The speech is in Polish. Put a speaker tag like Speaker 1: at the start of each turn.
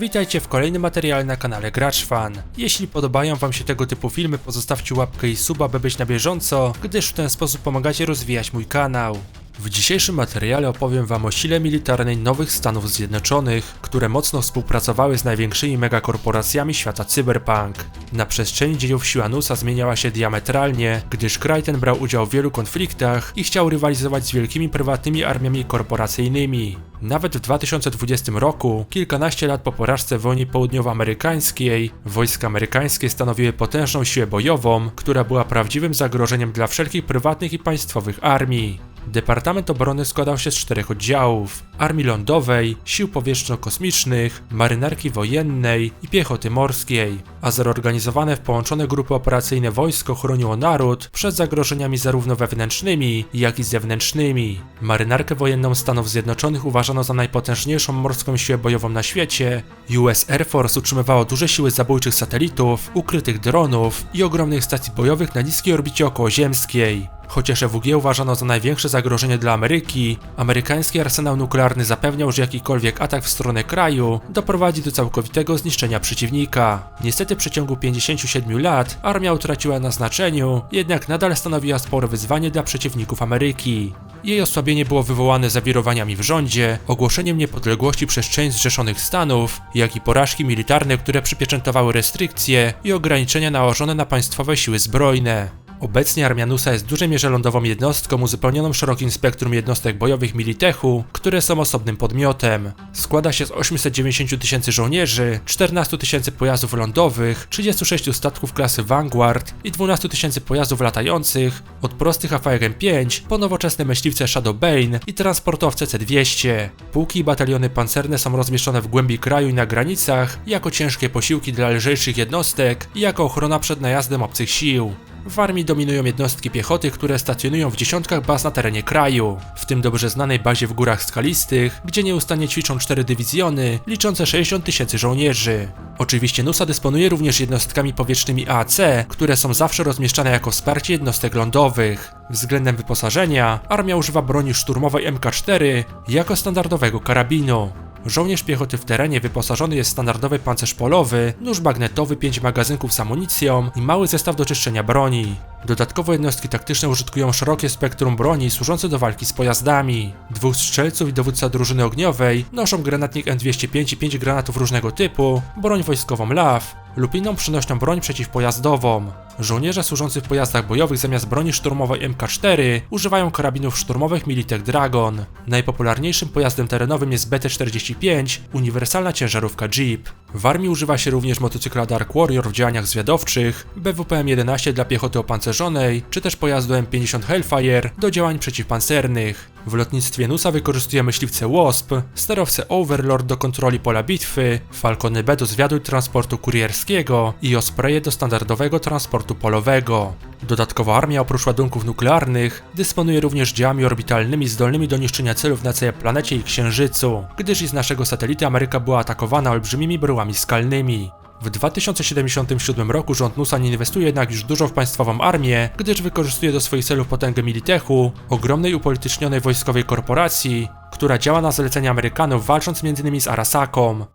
Speaker 1: Witajcie w kolejnym materiale na kanale Gracz Fan. Jeśli podobają wam się tego typu filmy, pozostawcie łapkę i suba, by być na bieżąco, gdyż w ten sposób pomagacie rozwijać mój kanał. W dzisiejszym materiale opowiem wam o sile militarnej nowych Stanów Zjednoczonych, które mocno współpracowały z największymi megakorporacjami świata cyberpunk. Na przestrzeni dziejów siła NUSA zmieniała się diametralnie, gdyż kraj ten brał udział w wielu konfliktach i chciał rywalizować z wielkimi prywatnymi armiami korporacyjnymi. Nawet w 2020 roku, kilkanaście lat po porażce w wojnie południowoamerykańskiej, wojska amerykańskie stanowiły potężną siłę bojową, która była prawdziwym zagrożeniem dla wszelkich prywatnych i państwowych armii. Departament Obrony składał się z czterech oddziałów: Armii Lądowej, Sił Powietrzno-Kosmicznych, Marynarki Wojennej i Piechoty Morskiej, a zorganizowane w połączone grupy operacyjne wojsko chroniło naród przed zagrożeniami zarówno wewnętrznymi, jak i zewnętrznymi. Marynarkę Wojenną Stanów Zjednoczonych uważano za najpotężniejszą morską siłę bojową na świecie. US Air Force utrzymywało duże siły zabójczych satelitów, ukrytych dronów i ogromnych stacji bojowych na niskiej orbicie okołoziemskiej. Chociaż EWG uważano za największe zagrożenie dla Ameryki, amerykański arsenał nuklearny zapewniał, że jakikolwiek atak w stronę kraju doprowadzi do całkowitego zniszczenia przeciwnika. Niestety w przeciągu 57 lat armia utraciła na znaczeniu, jednak nadal stanowiła spore wyzwanie dla przeciwników Ameryki. Jej osłabienie było wywołane zawirowaniami w rządzie, ogłoszeniem niepodległości przez część Zrzeszonych Stanów, jak i porażki militarne, które przypieczętowały restrykcje i ograniczenia nałożone na państwowe siły zbrojne. Obecnie armia NUSA jest w dużej mierze lądową jednostką uzupełnioną szerokim spektrum jednostek bojowych Militechu, które są osobnym podmiotem. Składa się z 890 tysięcy żołnierzy, 14 tysięcy pojazdów lądowych, 36 statków klasy Vanguard i 12 tysięcy pojazdów latających, od prostych AFRM-5 po nowoczesne myśliwce Shadowbane i transportowce C-200. Pułki i bataliony pancerne są rozmieszczone w głębi kraju i na granicach, jako ciężkie posiłki dla lżejszych jednostek i jako ochrona przed najazdem obcych sił. W armii dominują jednostki piechoty, które stacjonują w dziesiątkach baz na terenie kraju, w tym dobrze znanej bazie w Górach Skalistych, gdzie nieustannie ćwiczą cztery dywizjony, liczące 60 tysięcy żołnierzy. Oczywiście NUSA dysponuje również jednostkami powietrznymi AAC, które są zawsze rozmieszczane jako wsparcie jednostek lądowych. Względem wyposażenia, armia używa broni szturmowej MK4 jako standardowego karabinu. Żołnierz piechoty w terenie wyposażony jest w standardowy pancerz polowy, nóż magnetowy, 5 magazynków z amunicją i mały zestaw do czyszczenia broni. Dodatkowo jednostki taktyczne użytkują szerokie spektrum broni służące do walki z pojazdami. Dwóch strzelców i dowódca drużyny ogniowej noszą granatnik M205 i 5 granatów różnego typu, broń wojskową LAW lub inną przynośną broń przeciwpojazdową. Żołnierze służący w pojazdach bojowych zamiast broni szturmowej MK4 używają karabinów szturmowych Militech Dragon. Najpopularniejszym pojazdem terenowym jest BT-45, uniwersalna ciężarówka Jeep. W armii używa się również motocykla Dark Warrior w działaniach zwiadowczych, BWP-M11 dla piechoty opancerzonej, czy też pojazdu M50 Hellfire do działań przeciwpancernych. W lotnictwie NUSA wykorzystuje myśliwce Wasp, sterowce Overlord do kontroli pola bitwy, Falcony B do zwiadu transportu kurierskiego i Ospreje do standardowego transportu polowego. Dodatkowo armia oprócz ładunków nuklearnych dysponuje również działami orbitalnymi zdolnymi do niszczenia celów na całej planecie i Księżycu, gdyż i z naszego satelity Ameryka była atakowana olbrzymimi bryłami skalnymi. W 2077 roku rząd NUSA nie inwestuje jednak już dużo w państwową armię, gdyż wykorzystuje do swoich celów potęgę Militechu, ogromnej upolitycznionej wojskowej korporacji, która działa na zalecenie Amerykanów walcząc m.in. z Arasaką.